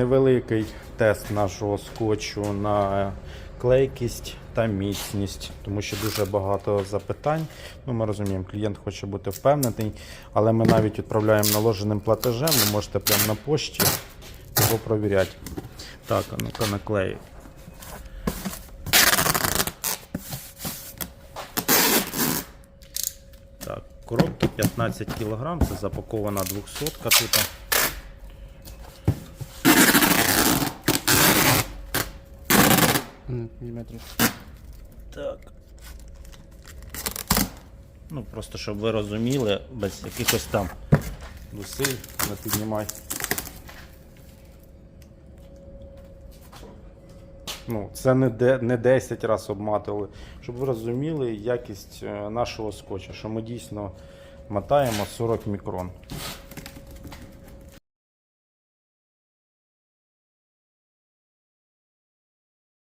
Невеликий тест нашого скотчу на клейкість та міцність, тому що дуже багато запитань. Ну, ми розуміємо, клієнт хоче бути впевнений, але ми навіть відправляємо наложеним платежем. Ви можете прямо на пошті його провіряти. Так, а ну-ка наклею. Так, коробки 15 кг, це запакована 200 тут. Міліметрів. Так. Ну, просто щоб ви розуміли, без якихось там зусиль не піднімай. Ну, це не, де, не 10 разів обматували. Щоб ви розуміли якість е, нашого скотча, що ми дійсно мотаємо 40 мікрон.